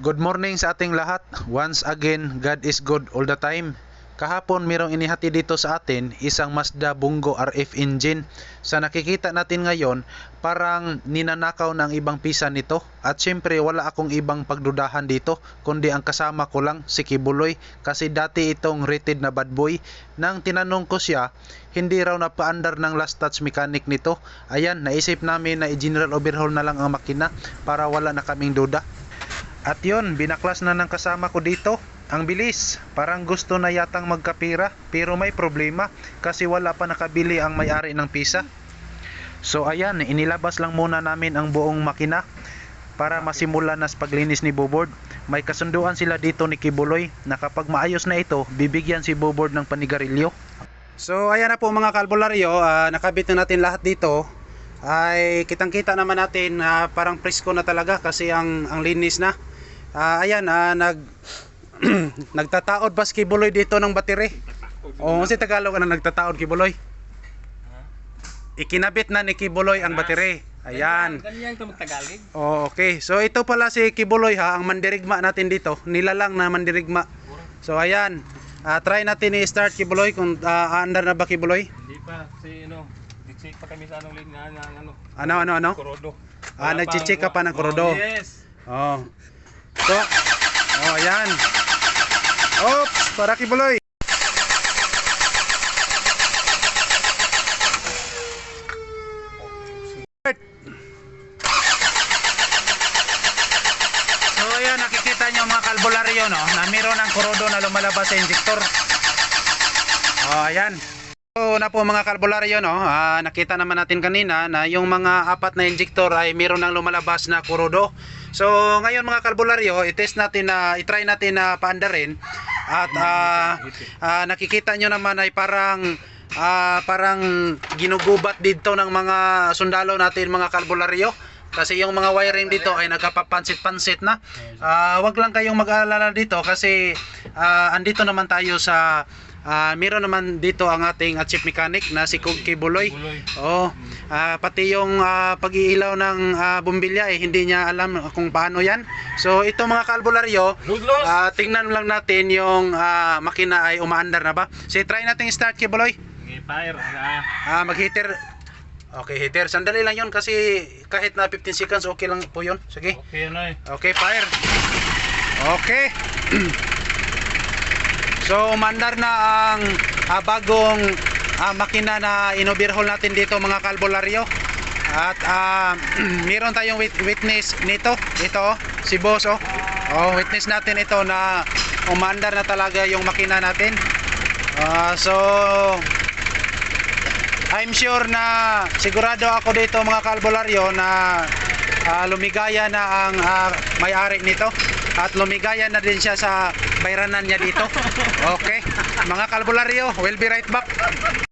Good morning sa ating lahat. Once again, God is good all the time. Kahapon mirong inihati dito sa atin isang Mazda Bungo RF engine. Sa nakikita natin ngayon, parang ninanakaw ng ibang pisa nito. At syempre wala akong ibang pagdudahan dito, kundi ang kasama ko lang si Kibuloy kasi dati itong rated na bad boy. Nang tinanong ko siya, hindi raw napaandar ng last touch mechanic nito. Ayan, naisip namin na i-general overhaul na lang ang makina para wala na kaming duda. At yun, binaklas na ng kasama ko dito. Ang bilis, parang gusto na yatang magkapira pero may problema kasi wala pa nakabili ang may-ari ng pisa. So ayan, inilabas lang muna namin ang buong makina para masimula na paglinis ni Bobord. May kasunduan sila dito ni Kibuloy na kapag maayos na ito, bibigyan si Bobord ng panigarilyo. So ayan na po mga kalbularyo, ah, nakabit na natin lahat dito. Ay kitang kita naman natin na parang presko na talaga kasi ang ang linis na. Ah, ayan, ah, nag nagtataod ba si Kibuloy dito ng battery? O si Tagalog na nagtataod Kibuloy? Ikinabit na ni Kibuloy ang battery. Ayan. Ganyan ito magtagalog. Oh, okay. So ito pala si Kibuloy ha, ang mandirigma natin dito. Nilalang na mandirigma. So ayan. Ah, try natin i-start Kibuloy kung ah, aandar na ba Kibuloy? Hindi pa, si ano, check pa kami sa anong linya ng ano, Ano ano ano? kurodo. Ah, Wala nagche-check ka pa ng Oh, kurodo. yes. Oh. So, oh, ayan. Oops, para Kibuloy. So ayan, nakikita nyo mga kalbularyo no, na meron ng kurodo na lumalabas sa injector. Oh, ayan. So na po mga kalbularyo no, ah, nakita naman natin kanina na yung mga apat na injector ay meron ng lumalabas na kurodo. So ngayon mga kalbularyo, i-test natin na i-try natin na paandarin at ah, ah, nakikita nyo naman ay parang ah, parang ginugubat dito ng mga sundalo natin mga kalbularyo. Kasi yung mga wiring dito ay nagkapapansit-pansit na. Ah, wag lang kayong mag-aalala dito kasi ah, andito naman tayo sa ah, meron naman dito ang ating ah, chief mechanic na si Kuki Buloy. Buloy. Oh, ah, pati yung ah, pag-iilaw ng ah, bumbilya eh hindi niya alam kung paano 'yan. So ito mga kalbularyo, ah, tingnan lang natin yung ah, makina ay umaandar na ba. So try natin start kay Buloy. Okay, fire. Ah, Ah, mag-heater. Okay, heater. Sandali lang 'yon kasi kahit na 15 seconds okay lang po 'yon. Sige. okay na eh. Okay, fire. Okay. so, umandar na ang ah, bagong ah, makina na inoverhaul natin dito mga kalbularyo. At ah, meron tayong wit- witness nito. Ito, oh, si boss oh. Oh, witness natin ito na umandar na talaga yung makina natin. Ah, so, I'm sure na sigurado ako dito mga kalbularyo na ah, lumigaya na ang ah, may-ari nito at lumigaya na din siya sa bayranan niya dito. Okay. Mga kalbularyo, we'll be right back.